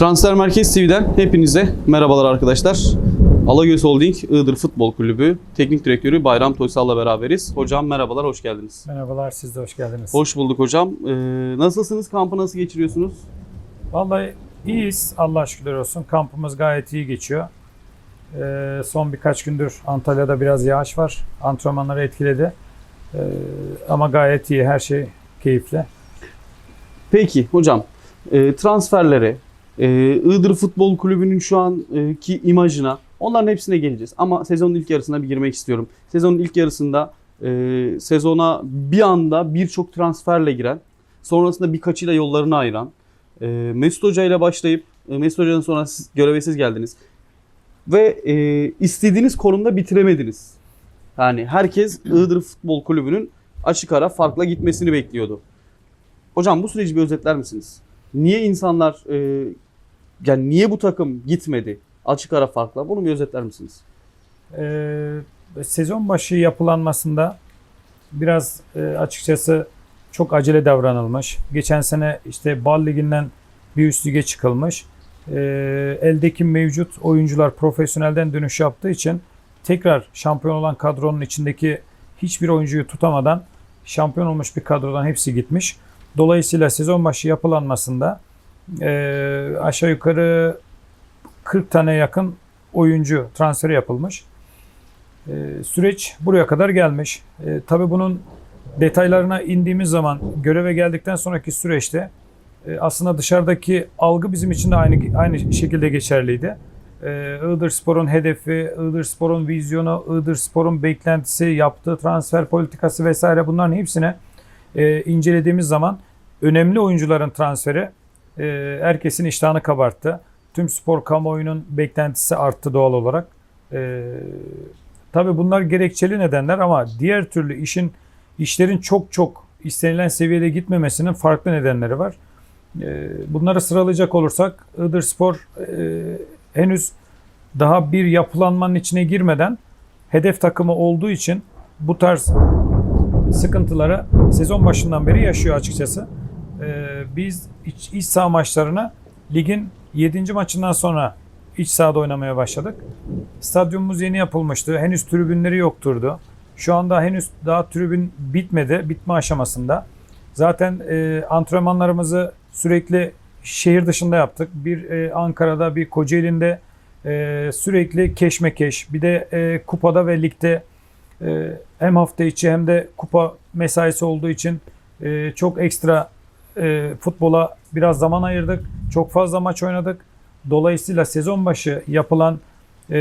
Transfer Merkez TV'den hepinize merhabalar arkadaşlar. Alagöz Holding Iğdır Futbol Kulübü Teknik Direktörü Bayram Toysal'la beraberiz. Hocam merhabalar, hoş geldiniz. Merhabalar, siz de hoş geldiniz. Hoş bulduk hocam. Ee, nasılsınız? Kampı nasıl geçiriyorsunuz? Vallahi iyiyiz, Allah şükürler olsun. Kampımız gayet iyi geçiyor. Ee, son birkaç gündür Antalya'da biraz yağış var. Antrenmanları etkiledi. Ee, ama gayet iyi, her şey keyifli. Peki hocam, e, transferlere, e, Iğdır Futbol Kulübü'nün şu anki imajına, onların hepsine geleceğiz. Ama sezonun ilk yarısına bir girmek istiyorum. Sezonun ilk yarısında e, sezona bir anda birçok transferle giren, sonrasında birkaçıyla yollarını ayıran, e, Mesut Hoca ile başlayıp, e, Mesut Hoca'dan sonra siz göreve geldiniz. Ve e, istediğiniz konumda bitiremediniz. Yani herkes Iğdır Futbol Kulübü'nün açık ara farkla gitmesini bekliyordu. Hocam bu süreci bir özetler misiniz? Niye insanlar e, yani niye bu takım gitmedi açık ara farkla? Bunu bir özetler misiniz? Ee, sezon başı yapılanmasında biraz e, açıkçası çok acele davranılmış. Geçen sene işte Bal Ligi'nden bir üst lige çıkılmış. Ee, eldeki mevcut oyuncular profesyonelden dönüş yaptığı için tekrar şampiyon olan kadronun içindeki hiçbir oyuncuyu tutamadan şampiyon olmuş bir kadrodan hepsi gitmiş. Dolayısıyla sezon başı yapılanmasında e, aşağı yukarı 40 tane yakın oyuncu transferi yapılmış. E, süreç buraya kadar gelmiş. E, tabii bunun detaylarına indiğimiz zaman göreve geldikten sonraki süreçte e, aslında dışarıdaki algı bizim için de aynı aynı şekilde geçerliydi. E, Iğdır Spor'un hedefi, Iğdır Spor'un vizyonu, Iğdır Spor'un beklentisi, yaptığı transfer politikası vesaire bunların hepsine e, incelediğimiz zaman önemli oyuncuların transferi e, herkesin iştahını kabarttı. Tüm spor kamuoyunun beklentisi arttı doğal olarak. E, tabii bunlar gerekçeli nedenler ama diğer türlü işin işlerin çok çok istenilen seviyede gitmemesinin farklı nedenleri var. E, bunları sıralayacak olursak Iğdır Spor e, henüz daha bir yapılanmanın içine girmeden hedef takımı olduğu için bu tarz sıkıntıları sezon başından beri yaşıyor açıkçası. Ee, biz iç, iç saha maçlarına ligin 7. maçından sonra iç sahada oynamaya başladık. Stadyumumuz yeni yapılmıştı. Henüz tribünleri yokturdu. Şu anda henüz daha tribün bitmedi. Bitme aşamasında. Zaten e, antrenmanlarımızı sürekli şehir dışında yaptık. Bir e, Ankara'da, bir Kocaeli'nde e, sürekli keşmekeş. Bir de e, kupada ve ligde e, hem hafta içi hem de kupa mesaisi olduğu için e, çok ekstra e, futbola biraz zaman ayırdık. Çok fazla maç oynadık. Dolayısıyla sezon başı yapılan e,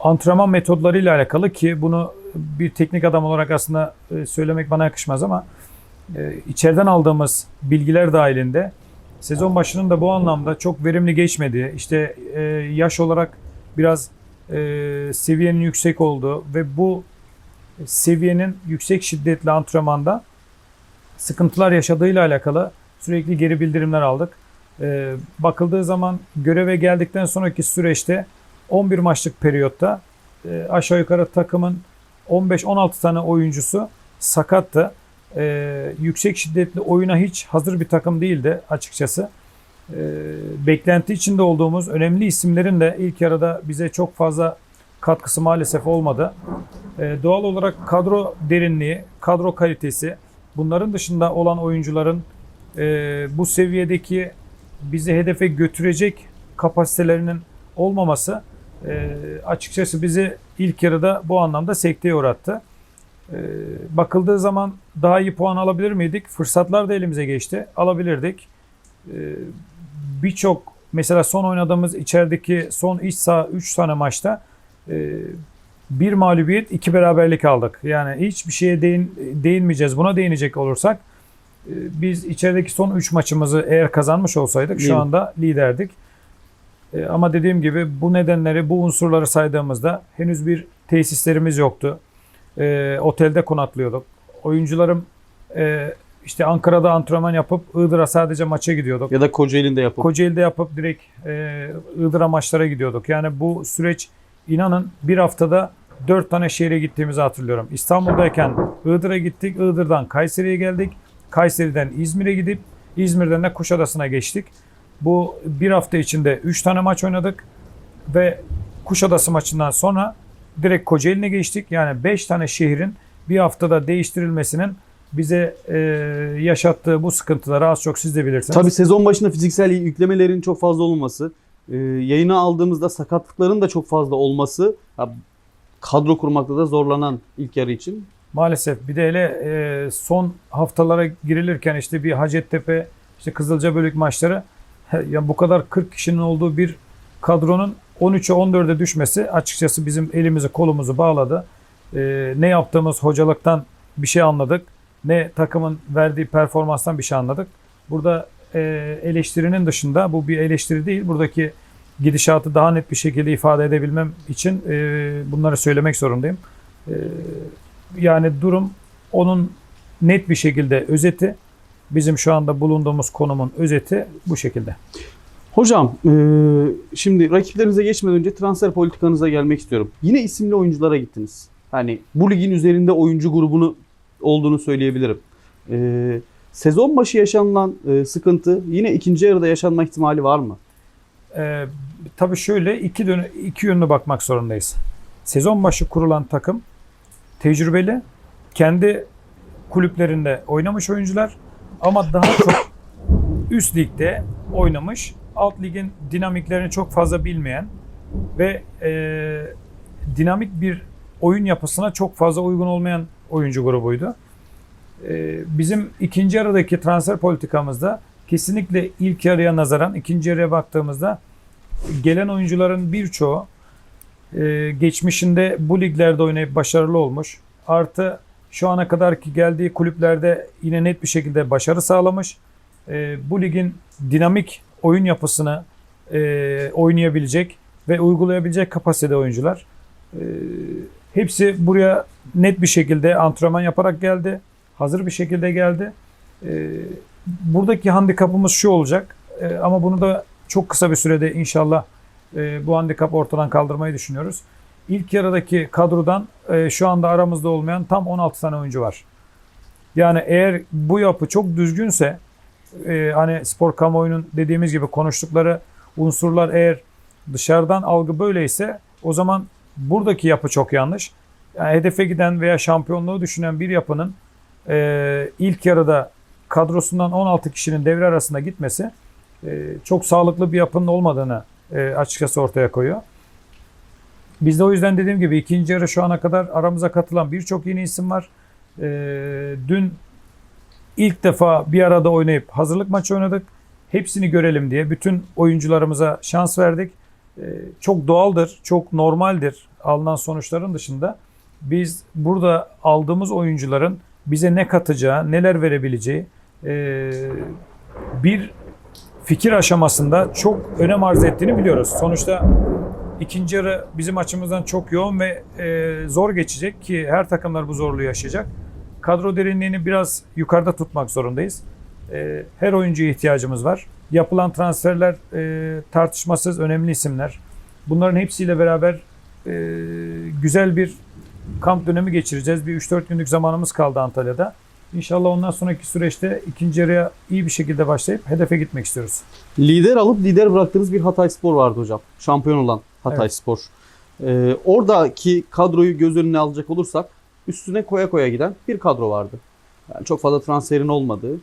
antrenman metodlarıyla alakalı ki bunu bir teknik adam olarak aslında e, söylemek bana yakışmaz ama e, içeriden aldığımız bilgiler dahilinde sezon başının da bu anlamda çok verimli geçmediği, işte e, yaş olarak biraz e, seviyenin yüksek olduğu ve bu seviyenin yüksek şiddetli antrenmanda sıkıntılar yaşadığıyla alakalı sürekli geri bildirimler aldık. E, bakıldığı zaman göreve geldikten sonraki süreçte 11 maçlık periyotta e, aşağı yukarı takımın 15-16 tane oyuncusu sakattı. E, yüksek şiddetli oyuna hiç hazır bir takım değildi açıkçası. E, beklenti içinde olduğumuz önemli isimlerin de ilk yarıda bize çok fazla katkısı maalesef olmadı. E, doğal olarak kadro derinliği, kadro kalitesi, bunların dışında olan oyuncuların e, bu seviyedeki bizi hedefe götürecek kapasitelerinin olmaması e, açıkçası bizi ilk yarıda bu anlamda sekteye uğrattı. E, bakıldığı zaman daha iyi puan alabilir miydik? Fırsatlar da elimize geçti. Alabilirdik. E, Birçok mesela son oynadığımız içerideki son iç saha 3 tane maçta e, bir mağlubiyet, iki beraberlik aldık. Yani hiçbir şeye değin, değinmeyeceğiz. Buna değinecek olursak e, biz içerideki son 3 maçımızı eğer kazanmış olsaydık şu anda liderdik. E, Ama dediğim gibi bu nedenleri, bu unsurları saydığımızda henüz bir tesislerimiz yoktu. E, otelde konaklıyorduk. Oyuncularım işte Ankara'da antrenman yapıp Iğdır'a sadece maça gidiyorduk. Ya da Kocaeli'nde yapıp. Kocaeli'de yapıp direkt Iğdır'a maçlara gidiyorduk. Yani bu süreç inanın bir haftada dört tane şehre gittiğimizi hatırlıyorum. İstanbul'dayken Iğdır'a gittik. Iğdır'dan Kayseri'ye geldik. Kayseri'den İzmir'e gidip İzmir'den de Kuşadası'na geçtik. Bu bir hafta içinde 3 tane maç oynadık ve Kuşadası maçından sonra direkt Kocaeli'ne geçtik. Yani 5 tane şehrin bir haftada değiştirilmesinin bize e, yaşattığı bu sıkıntıları az çok siz de bilirsiniz. Tabii sezon başında fiziksel yüklemelerin çok fazla olmaması, e, yayına aldığımızda sakatlıkların da çok fazla olması ya, kadro kurmakta da zorlanan ilk yarı için. Maalesef bir de hele e, son haftalara girilirken işte bir Hacettepe, işte Kızılcabölük maçları ya bu kadar 40 kişinin olduğu bir kadronun 13'e 14'e düşmesi açıkçası bizim elimizi kolumuzu bağladı. E, ne yaptığımız hocalıktan bir şey anladık. Ne takımın verdiği performanstan bir şey anladık. Burada eleştirinin dışında bu bir eleştiri değil. Buradaki gidişatı daha net bir şekilde ifade edebilmem için e, bunları söylemek zorundayım. E, yani durum onun net bir şekilde özeti. Bizim şu anda bulunduğumuz konumun özeti bu şekilde. Hocam e, şimdi rakiplerinize geçmeden önce transfer politikanıza gelmek istiyorum. Yine isimli oyunculara gittiniz. Hani bu ligin üzerinde oyuncu grubunu olduğunu söyleyebilirim. E, sezon başı yaşanılan e, sıkıntı yine ikinci yarıda yaşanma ihtimali var mı? Ee, tabii şöyle iki, dön iki yönlü bakmak zorundayız. Sezon başı kurulan takım tecrübeli, kendi kulüplerinde oynamış oyuncular ama daha çok üst ligde oynamış, alt ligin dinamiklerini çok fazla bilmeyen ve e, dinamik bir oyun yapısına çok fazla uygun olmayan oyuncu grubuydu. E, bizim ikinci yarıdaki transfer politikamızda kesinlikle ilk yarıya nazaran ikinci yarıya baktığımızda gelen oyuncuların birçoğu e, geçmişinde bu liglerde oynayıp başarılı olmuş. Artı şu ana kadar ki geldiği kulüplerde yine net bir şekilde başarı sağlamış. E, bu ligin dinamik oyun yapısını e, oynayabilecek ve uygulayabilecek kapasitede oyuncular. Hepsi buraya net bir şekilde antrenman yaparak geldi. Hazır bir şekilde geldi. E, buradaki handikapımız şu olacak. E, ama bunu da çok kısa bir sürede inşallah e, bu handikap ortadan kaldırmayı düşünüyoruz. İlk yarıdaki kadrodan e, şu anda aramızda olmayan tam 16 tane oyuncu var. Yani eğer bu yapı çok düzgünse e, hani spor kamuoyunun dediğimiz gibi konuştukları unsurlar eğer dışarıdan algı böyleyse o zaman buradaki yapı çok yanlış. Yani hedefe giden veya şampiyonluğu düşünen bir yapının e, ilk yarıda kadrosundan 16 kişinin devre arasında gitmesi e, çok sağlıklı bir yapının olmadığını e, açıkçası ortaya koyuyor. Biz de o yüzden dediğim gibi ikinci yarı şu ana kadar aramıza katılan birçok yeni isim var. E, dün ilk defa bir arada oynayıp hazırlık maçı oynadık. Hepsini görelim diye bütün oyuncularımıza şans verdik. E, çok doğaldır, çok normaldir alınan sonuçların dışında. Biz burada aldığımız oyuncuların bize ne katacağı, neler verebileceği e, bir fikir aşamasında çok önem arz ettiğini biliyoruz. Sonuçta ikinci yarı bizim açımızdan çok yoğun ve e, zor geçecek ki her takımlar bu zorluğu yaşayacak. Kadro derinliğini biraz yukarıda tutmak zorundayız. E, her oyuncuya ihtiyacımız var. Yapılan transferler tartışmasız önemli isimler. Bunların hepsiyle beraber güzel bir kamp dönemi geçireceğiz. Bir 3-4 günlük zamanımız kaldı Antalya'da. İnşallah ondan sonraki süreçte ikinci yarıya iyi bir şekilde başlayıp hedefe gitmek istiyoruz. Lider alıp lider bıraktığınız bir Hatay Spor vardı hocam. Şampiyon olan Hatay Evet. Spor. Ee, oradaki kadroyu göz önüne alacak olursak üstüne koya koya giden bir kadro vardı. Yani çok fazla transferin olmadığı,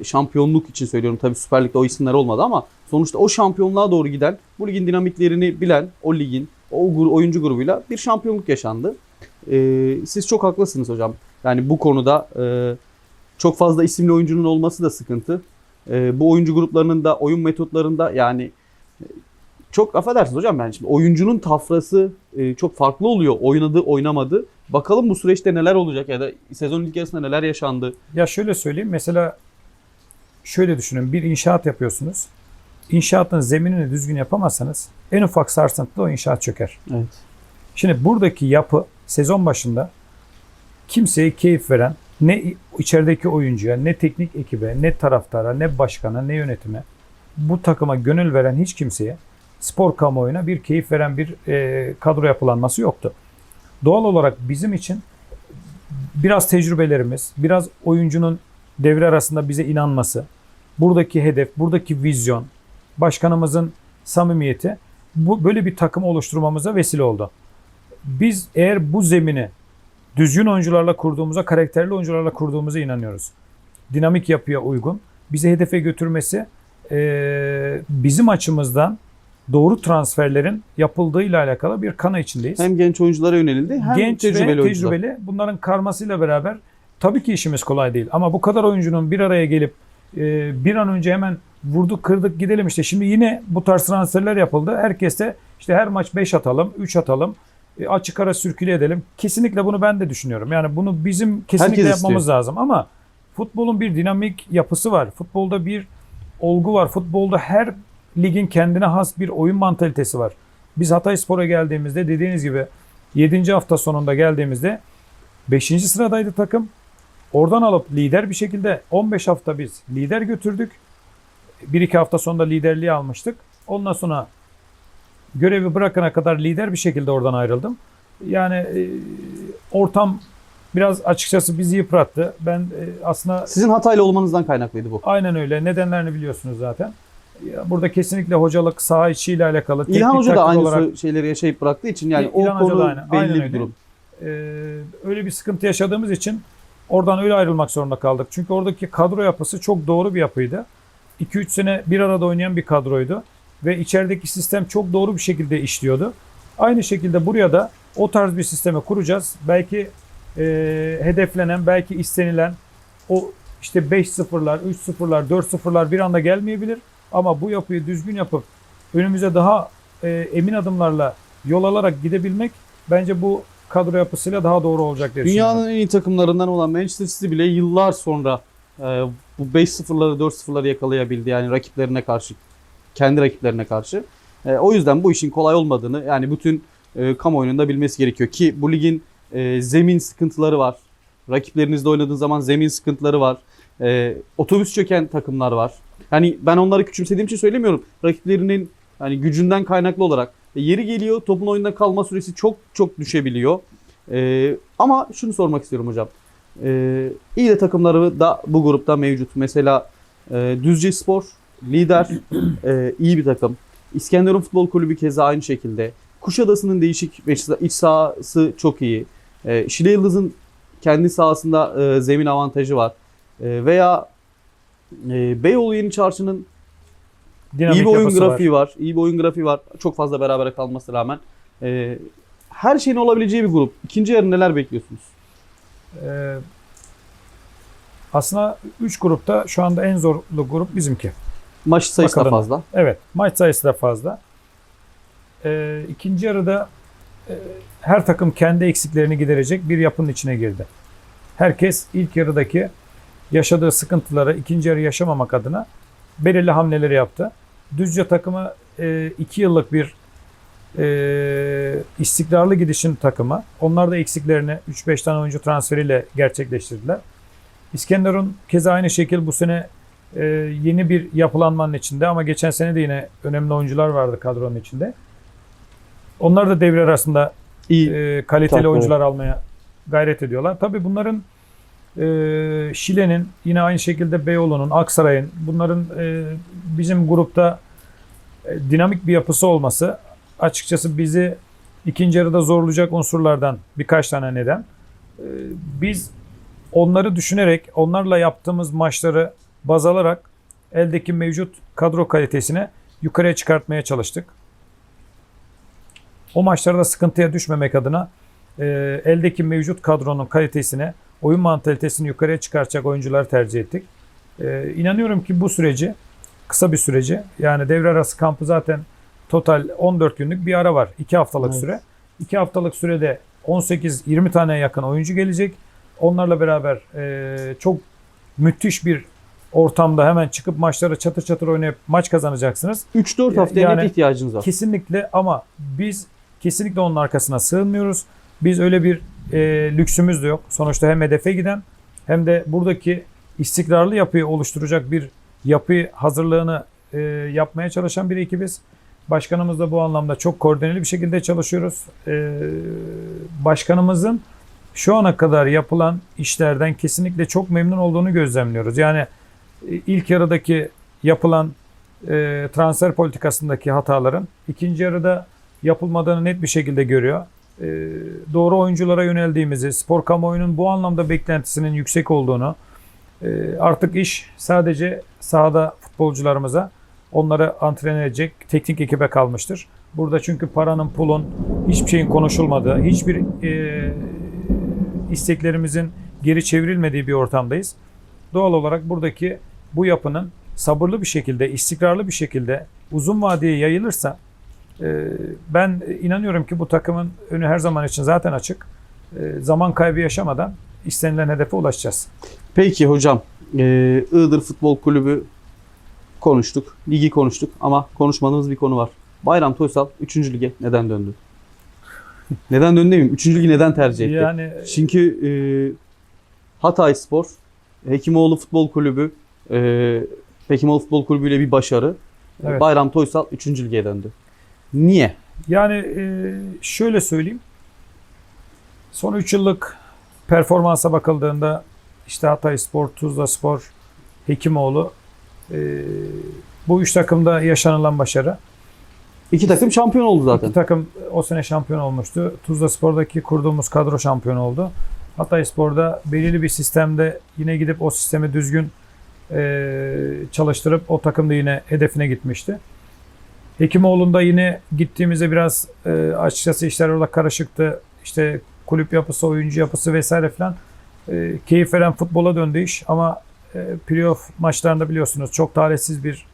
e, şampiyonluk için söylüyorum tabii Süper Lig'de o isimler olmadı ama sonuçta o şampiyonluğa doğru giden, bu ligin dinamiklerini bilen o ligin o oyuncu grubuyla bir şampiyonluk yaşandı. Ee, siz çok haklısınız hocam. Yani bu konuda e, çok fazla isimli oyuncunun olması da sıkıntı. Ee, bu oyuncu gruplarının da oyun metotlarında yani e, çok affedersiniz hocam ben şimdi oyuncunun tafrası e, çok farklı oluyor. Oynadı, oynamadı. Bakalım bu süreçte neler olacak ya da sezonun ilk yarısında neler yaşandı. Ya şöyle söyleyeyim mesela şöyle düşünün bir inşaat yapıyorsunuz. İnşaatın zeminini düzgün yapamazsanız en ufak sarsıntıda o inşaat çöker. Evet. Şimdi buradaki yapı sezon başında kimseye keyif veren ne içerideki oyuncuya, ne teknik ekibe, ne taraftara, ne başkana, ne yönetime bu takıma gönül veren hiç kimseye spor kamuoyuna bir keyif veren bir e, kadro yapılanması yoktu. Doğal olarak bizim için biraz tecrübelerimiz, biraz oyuncunun devre arasında bize inanması, buradaki hedef, buradaki vizyon, başkanımızın samimiyeti bu böyle bir takım oluşturmamıza vesile oldu. Biz eğer bu zemini düzgün oyuncularla kurduğumuza, karakterli oyuncularla kurduğumuza inanıyoruz. Dinamik yapıya uygun. Bizi hedefe götürmesi eee, bizim açımızdan doğru transferlerin yapıldığıyla alakalı bir kana içindeyiz. Hem genç oyunculara yönelildi hem Genç tecrübeli ve oyuncular. tecrübeli bunların karmasıyla beraber tabii ki işimiz kolay değil. Ama bu kadar oyuncunun bir araya gelip e, bir an önce hemen vurduk kırdık gidelim işte. Şimdi yine bu tarz transferler yapıldı. Herkes de işte her maç 5 atalım, 3 atalım. E, açık ara sürküle edelim. Kesinlikle bunu ben de düşünüyorum. Yani bunu bizim kesinlikle Herkes yapmamız lazım ama futbolun bir dinamik yapısı var. Futbolda bir olgu var. Futbolda her ligin kendine has bir oyun mantalitesi var. Biz Hatayspor'a geldiğimizde dediğiniz gibi 7. hafta sonunda geldiğimizde 5. sıradaydı takım. Oradan alıp lider bir şekilde 15 hafta biz lider götürdük. 1-2 hafta sonunda liderliği almıştık. Ondan sonra görevi bırakana kadar lider bir şekilde oradan ayrıldım. Yani e, ortam biraz açıkçası bizi yıprattı. Ben e, aslında Sizin Hataylı olmanızdan kaynaklıydı bu. aynen öyle nedenlerini biliyorsunuz zaten. Ya Burada kesinlikle hocalık saha içiyle alakalı. İlhan teknik Hoca da taktik aynı olarak şeyleri yaşayıp bıraktığı için yani İlhan o Hoca da konu aynı- belli aynen bir öyle. durum. Ee, öyle bir sıkıntı yaşadığımız için oradan öyle ayrılmak zorunda kaldık. Çünkü oradaki kadro yapısı çok doğru bir yapıydı. 2-3 sene bir arada oynayan bir kadroydu. Ve içerideki sistem çok doğru bir şekilde işliyordu. Aynı şekilde buraya da o tarz bir sisteme kuracağız. Belki e, hedeflenen, belki istenilen o işte 5-0'lar, 3-0'lar, 4-0'lar bir anda gelmeyebilir. Ama bu yapıyı düzgün yapıp önümüze daha e, emin adımlarla yol alarak gidebilmek bence bu kadro yapısıyla daha doğru olacak diye. Dünyanın en iyi takımlarından olan Manchester City bile yıllar sonra e, bu 5-0'ları 4-0'ları yakalayabildi yani rakiplerine karşı kendi rakiplerine karşı. E, o yüzden bu işin kolay olmadığını yani bütün e, kamuoyunun da bilmesi gerekiyor ki bu ligin e, zemin sıkıntıları var. Rakiplerinizle oynadığın zaman zemin sıkıntıları var. E, otobüs çöken takımlar var. Yani ben onları küçümsediğim için söylemiyorum. Rakiplerinin hani gücünden kaynaklı olarak e, yeri geliyor topun oyunda kalma süresi çok çok düşebiliyor. E, ama şunu sormak istiyorum hocam. E, iyi de takımları da bu grupta mevcut. Mesela e, Düzce Spor lider, e, iyi bir takım. İskenderun Futbol Kulübü keza aynı şekilde. Kuşadası'nın değişik iç sahası çok iyi. E, Şile Yıldız'ın kendi sahasında e, zemin avantajı var. E, veya e, Beyoğlu Yeni Çarşı'nın Dinamik iyi bir oyun yapısı var. grafiği var. İyi bir oyun grafiği var. Çok fazla berabere kalmasına rağmen. E, her şeyin olabileceği bir grup. İkinci yarı neler bekliyorsunuz? Ee, aslında 3 grupta şu anda en zorlu grup bizimki. Maç sayısı da Bakalım. fazla. Evet, maç sayısı da fazla. Ee, ikinci yarıda e, her takım kendi eksiklerini giderecek bir yapının içine girdi. Herkes ilk yarıdaki yaşadığı sıkıntıları ikinci yarı yaşamamak adına belirli hamleleri yaptı. Düzce takımı 2 yıllık bir e, istikrarlı gidişin takımı. Onlar da eksiklerini 3-5 tane oyuncu transferiyle gerçekleştirdiler. İskenderun keza aynı şekilde bu sene e, yeni bir yapılanmanın içinde ama geçen sene de yine önemli oyuncular vardı kadronun içinde. Onlar da devre arasında İyi. e, kaliteli Tabii. oyuncular almaya gayret ediyorlar. Tabii bunların e, Şile'nin yine aynı şekilde Beyoğlu'nun, Aksaray'ın bunların e, bizim grupta e, dinamik bir yapısı olması açıkçası bizi ikinci yarıda zorlayacak unsurlardan birkaç tane neden. E, biz onları düşünerek, onlarla yaptığımız maçları baz alarak eldeki mevcut kadro kalitesini yukarıya çıkartmaya çalıştık. O maçlarda sıkıntıya düşmemek adına e, eldeki mevcut kadronun kalitesini, oyun mantalitesini yukarıya çıkartacak oyuncuları tercih ettik. E, inanıyorum ki bu süreci, kısa bir süreci, yani devre arası kampı zaten total 14 günlük bir ara var. 2 haftalık Evet. süre. 2 haftalık sürede 18-20 taneye yakın oyuncu gelecek. Onlarla beraber e, çok müthiş bir ortamda hemen çıkıp maçlara çatır çatır oynayıp maç kazanacaksınız. 3-4 Ya- haftaya yani- net ihtiyacınız var. Kesinlikle ama biz kesinlikle onun arkasına sığınmıyoruz. Biz öyle bir e, lüksümüz de yok. Sonuçta hem hedefe giden hem de buradaki istikrarlı yapıyı oluşturacak bir yapı hazırlığını e, yapmaya çalışan bir ekibiz. Başkanımız da bu anlamda çok koordineli bir şekilde çalışıyoruz. E, başkanımızın şu ana kadar yapılan işlerden kesinlikle çok memnun olduğunu gözlemliyoruz. Yani ilk yarıdaki yapılan e, transfer politikasındaki hataların ikinci yarıda yapılmadığını net bir şekilde görüyor. E, doğru oyunculara yöneldiğimizi, spor kamuoyunun bu anlamda beklentisinin yüksek olduğunu, e, artık iş sadece sahada futbolcularımıza onları antrenör edecek teknik ekibe kalmıştır. Burada çünkü paranın, pulun, hiçbir şeyin konuşulmadığı, hiçbir e, isteklerimizin geri çevrilmediği bir ortamdayız. Doğal olarak buradaki bu yapının sabırlı bir şekilde, istikrarlı bir şekilde uzun vadeye yayılırsa e, ben inanıyorum ki bu takımın önü her zaman için zaten açık. E, zaman kaybı yaşamadan istenilen hedefe ulaşacağız. Peki hocam, e, Iğdır Futbol Kulübü konuştuk, ligi konuştuk ama konuşmadığımız bir konu var. Bayram Toysal 3. lige neden döndü? neden döndü demeyeyim, 3. ligi neden tercih etti? Yani Çünkü e, Hatay Spor, Hekimoğlu Futbol Kulübü, e, Hekimoğlu Futbol Kulübü ile bir başarı. Evet. Bayram Toysal 3. lige döndü. Niye? Yani e, şöyle söyleyeyim. Son 3 yıllık performansa bakıldığında işte Hatay Spor, Tuzla Spor, Hekimoğlu e, bu üç takımda yaşanılan başarı. İki takım şampiyon oldu zaten. İki takım o sene şampiyon olmuştu. Tuzla Spor'daki kurduğumuz kadro şampiyon oldu. Hatay Spor'da belirli bir sistemde yine gidip o sistemi düzgün çalıştırıp o takım da yine hedefine gitmişti. Hekimoğlu'nda yine gittiğimizde biraz e, açıkçası işler orada karışıktı. İşte kulüp yapısı, oyuncu yapısı vesaire filan e, keyif veren futbola döndü iş ama e, playoff maçlarında biliyorsunuz çok talihsiz bir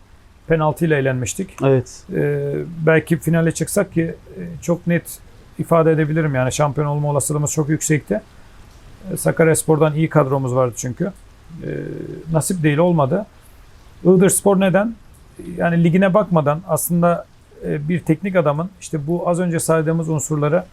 penaltıyla eğlenmiştik. Evet. Ee, belki finale çıksak ki e, çok net ifade edebilirim yani şampiyon olma olasılığımız çok yüksekti. Sakaryaspor'dan iyi kadromuz vardı çünkü. Ee, nasip değil olmadı. Iğdır Spor neden? Yani ligine bakmadan aslında e, bir teknik adamın işte bu az önce saydığımız unsurları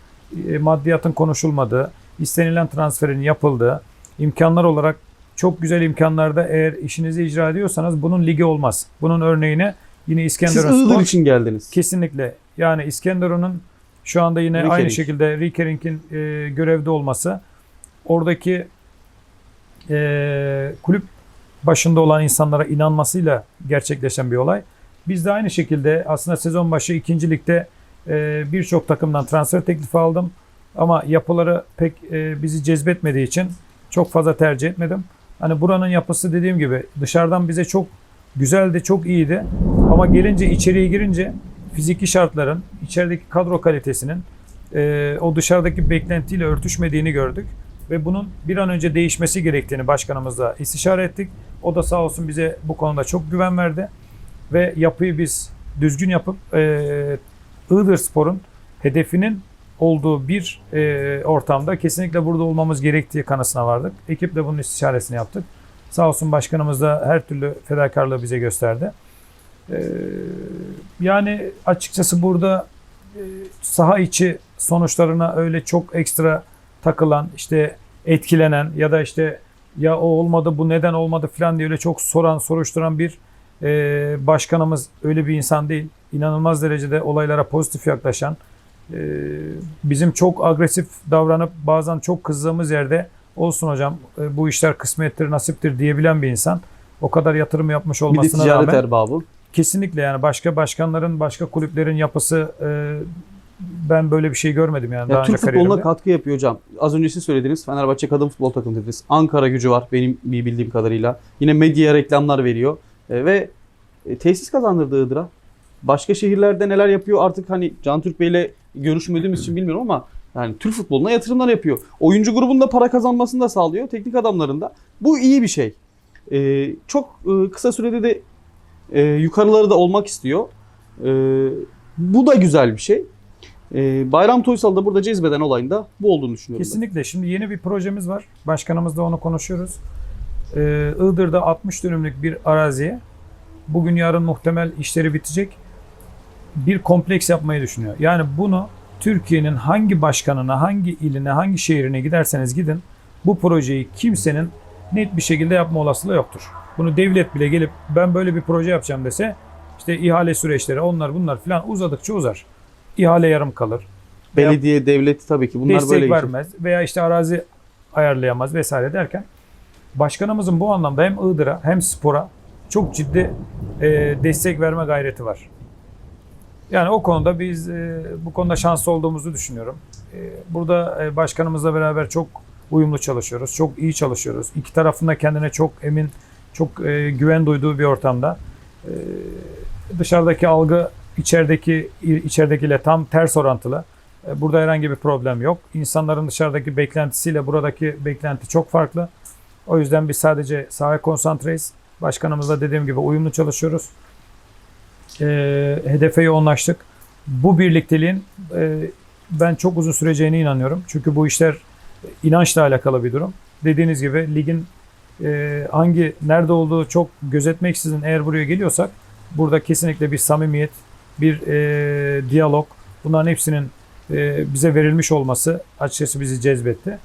e, maddiyatın konuşulmadığı, istenilen transferin yapıldığı, imkanlar olarak çok güzel imkanlarda eğer işinizi icra ediyorsanız bunun ligi olmaz. Bunun örneğini yine Siz İskenderun Iğdır Spor için geldiniz. kesinlikle yani İskenderun'un şu anda yine Rikering. aynı şekilde Rikering'in e, görevde olması oradaki e, kulüp başında olan insanlara inanmasıyla gerçekleşen bir olay. Biz de aynı şekilde aslında sezon başı ikinci ligde e, birçok takımdan transfer teklifi aldım. Ama yapıları pek e, bizi cezbetmediği için çok fazla tercih etmedim. Hani buranın yapısı dediğim gibi dışarıdan bize çok güzeldi, çok iyiydi. Ama gelince içeriye girince fiziki şartların, içerideki kadro kalitesinin e, o dışarıdaki beklentiyle örtüşmediğini gördük. Ve bunun bir an önce değişmesi gerektiğini başkanımızla istişare ettik. O da sağ olsun bize bu konuda çok güven verdi. Ve yapıyı biz düzgün yapıp e, Iğdır Spor'un hedefinin olduğu bir e, ortamda kesinlikle burada olmamız gerektiği kanısına vardık. Ekiple bunun istişaresini yaptık. Sağ olsun başkanımız da her türlü fedakarlığı bize gösterdi. E, yani açıkçası burada e, saha içi sonuçlarına öyle çok ekstra takılan, işte etkilenen ya da işte ya o olmadı bu neden olmadı falan diye öyle çok soran, soruşturan bir e, başkanımız öyle bir insan değil. İnanılmaz derecede olaylara pozitif yaklaşan, e, bizim çok agresif davranıp bazen çok kızdığımız yerde olsun hocam e, bu işler kısmettir, nasiptir diyebilen bir insan. O kadar yatırım yapmış Bir de olmasına ticaret rağmen erbabı. kesinlikle yani başka başkanların, başka kulüplerin yapısı e, ben böyle bir şey görmedim yani Ya daha Türk önce futboluna kariyerimde. katkı yapıyor hocam. Az önce siz söylediniz. Fenerbahçe kadın futbol takımı dediniz. Ankara gücü var benim bildiğim kadarıyla. Yine medyaya reklamlar veriyor. E, ve e, tesis kazandırdı Iğdır'a. Başka şehirlerde neler yapıyor artık hani Can Türk Bey'le görüşmediğimiz için bilmiyorum ama yani Türk futboluna yatırımlar yapıyor. Oyuncu grubunda para kazanmasını da sağlıyor. Teknik adamların da. Bu iyi bir şey. E, çok e, kısa sürede de e, yukarıları da olmak istiyor. E, bu da güzel bir şey. E, Bayram Toysal da burada cezbeden olayın da bu olduğunu düşünüyorum. ben. Kesinlikle. Şimdi yeni bir projemiz var. Başkanımızla onu konuşuyoruz. Ee, Iğdır'da 60 dönümlük bir araziye bugün yarın muhtemel işleri bitecek bir kompleks yapmayı düşünüyor. Yani bunu Türkiye'nin hangi başkanına, hangi iline, hangi şehrine giderseniz gidin bu projeyi kimsenin net bir şekilde yapma olasılığı yoktur. Bunu devlet bile gelip ben böyle bir proje yapacağım dese işte ihale süreçleri onlar bunlar filan uzadıkça uzar. İhale yarım kalır. Belediye, devlet tabii ki bunlar destek böyle vermez veya işte arazi ayarlayamaz vesaire derken başkanımızın bu anlamda hem Iğdır'a hem spora çok ciddi e, destek verme gayreti var. Yani o konuda biz e, bu konuda şanslı olduğumuzu düşünüyorum. E, burada e, başkanımızla beraber çok uyumlu çalışıyoruz. Çok iyi çalışıyoruz. İki tarafında kendine çok emin, çok e, güven duyduğu bir ortamda. E, dışarıdaki algı içerideki içeridekiyle tam ters orantılı. E, Burada herhangi bir problem yok. İnsanların dışarıdaki beklentisiyle buradaki beklenti çok farklı. O yüzden biz sadece sahaya konsantreyiz. Başkanımızla dediğim gibi uyumlu çalışıyoruz. E, hedefe yoğunlaştık. Bu birlikteliğin e, ben çok uzun süreceğine inanıyorum. Çünkü bu işler inançla alakalı bir durum. Dediğiniz gibi ligin e, hangi nerede olduğu çok gözetmeksizin eğer buraya geliyorsak burada kesinlikle bir samimiyet, bir e, diyalog bunların hepsinin e, bize verilmiş olması açıkçası bizi cezbetti.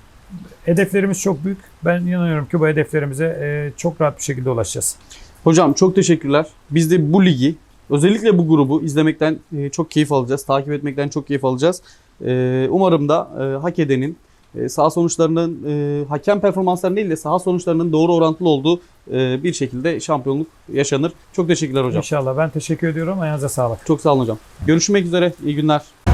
Hedeflerimiz çok büyük. Ben inanıyorum ki bu hedeflerimize e, çok rahat bir şekilde ulaşacağız. Hocam çok teşekkürler. Biz de bu ligi özellikle bu grubu izlemekten e, çok keyif alacağız. Takip etmekten çok keyif alacağız. E, Umarım da e, hak edenin e, saha sonuçlarının e, hakem performansları değil de saha sonuçlarının doğru orantılı olduğu e, bir şekilde şampiyonluk yaşanır. Çok teşekkürler hocam. İnşallah. Ben teşekkür ediyorum. Ayağınıza sağlık. Çok sağ olun hocam. Görüşmek üzere. İyi günler.